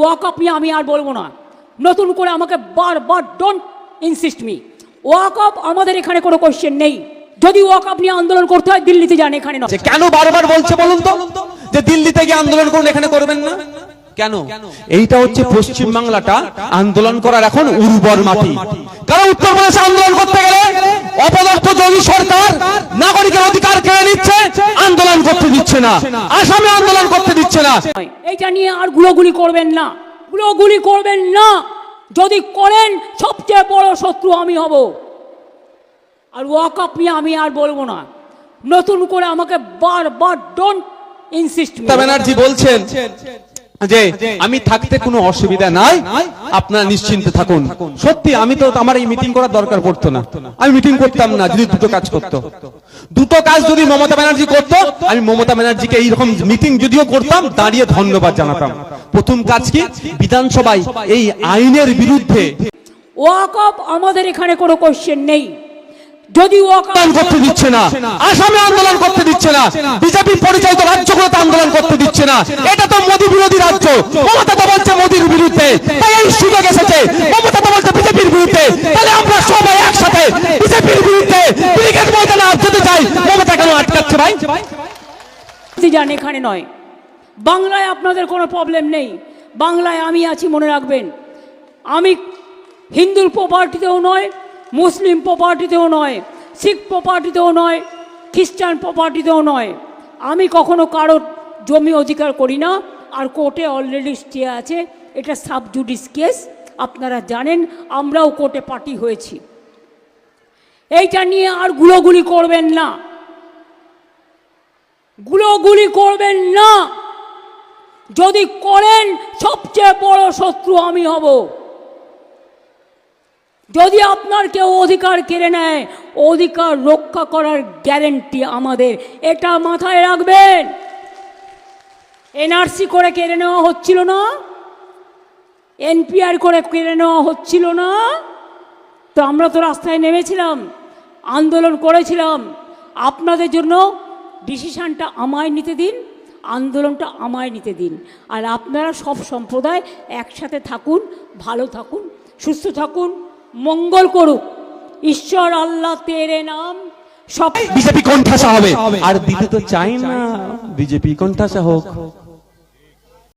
Walk up নিয়ে আমি আর বলব না। নতুন করে আমাকে বারবার don't insist me walk up আমাদের এখানে কোনো কোশ্চেন নেই। যদি ওয়াক আপ নিয়ে আন্দোলন করতে হয়, দিল্লিতে যান, এখানে না কেন বারবার বলছে বলুন তো? যে দিল্লিতে গিয়ে আন্দোলন করুন, এখানে করবেন না? কেন? এইটা হচ্ছে পশ্চিম বাংলাটা আন্দোলন করার এখন উর্বর মাটি। কারণ উত্তরপ্রদেশে আন্দোলন করতে গেলে অপদস্থ যোগী সরকার নাগরিকের অধিকার কেড়ে নিচ্ছে আন্দোলন করতে দিচ্ছে না। আসামে আন্দোলন করতে দিচ্ছে না। এইটা নিয়ে আর গুলোগুলি করবেন না। গুলোগুলি করবেন না। যদি করেন সবচেয়ে বড় শত্রু আমি হব। আর ওয়াক আপ নিয়ে আমি আর বলব না। নতুন করে আমাকে বারবার ডোন্ট ইনসিস্ট মমতা ব্যানার্জি বলছেন যে আমি থাকতে কোনো অসুবিধা নাই। আপনারা নিশ্চিন্তে থাকুন। সত্যি আমি তো আমার এই মিটিং করার দরকার পড়তো না। আমি মিটিং করতাম না যদি দুটো কাজ করতো। দুটো কাজ যদি মমতা ব্যানার্জি করতো আমি মমতা ব্যানার্জিকে এইরকম মিটিং যদিও করতাম দাঁড়িয়ে ধন্যবাদ জানাতাম। প্রথম কাজ কি? বিধানসভায় এই আইনের বিরুদ্ধে ওয়াক আপ আমাদের এখানে কোনো কোশ্চেন নেই। যদি আন্দোলন করতে দিচ্ছে না। আসামে আন্দোলন করতে দিচ্ছে না। বিজেপি পরিচালিত রাজ্যগুলোতে আন্দোলন করতে দিচ্ছে না। এটা তো মোদী বিরোধী রাজ্য। মমতা তো বলছে মোদীর বিরুদ্ধে। তাই এই সুযোগ এসেছে। মমতা তো বলছে বিজেপির বিরুদ্ধে। তাহলে আমরা সবাই একসাথে বিজেপির বিরুদ্ধে ব্রিগেড ময়দানে আসতে চাই মমতা আটকাচ্ছে ভাই। যান এখানে নয়। বাংলায় আপনাদের কোনো প্রবলেম নেই। বাংলায় আমি আছি, মনে রাখবেন। আমি হিন্দুর প্রপার্টিতেও নয়, মুসলিম প্রপার্টিতেও নয়, শিখ প্রপার্টিতেও নয়, খ্রিস্টান প্রপার্টিতেও নয়। আমি কখনো কারোর জমি অধিকার করি না। আর কোর্টে অলরেডি স্টে আছে। এটা সাবজুডিস কেস আপনারা জানেন, আমরাও কোর্টে পার্টি হয়েছি। এইটা নিয়ে আর গুলোগুলি করবেন না। গুলোগুলি করবেন না। যদি করেন, সবচেয়ে বড় শত্রু আমি হব। যদি আপনার কেউ অধিকার কেড়ে নেয়, অধিকার রক্ষা করার গ্যারেন্টি আমাদের, এটা মাথায় রাখবেন। এনআরসি করে কেড়ে নেওয়া হচ্ছিল না, এনপিআর করে কেড়ে নেওয়া হচ্ছিল না। তো আমরা তো রাস্তায় নেমেছিলাম, আন্দোলন করেছিলাম। আপনাদের জন্য ডিসিশানটা আমায় নিতে দিন আন্দোলনটা আমায় নিতে দিন। আর আপনারা সব সম্প্রদায় একসাথে থাকুন ভালো থাকুন সুস্থ থাকুন মঙ্গল করুক। ঈশ্বর আল্লাহ তেরে নাম সব বিজেপি কণ্ঠাসা হবে। আর দিতে তো চাই না বিজেপি কণ্ঠাসা হোক।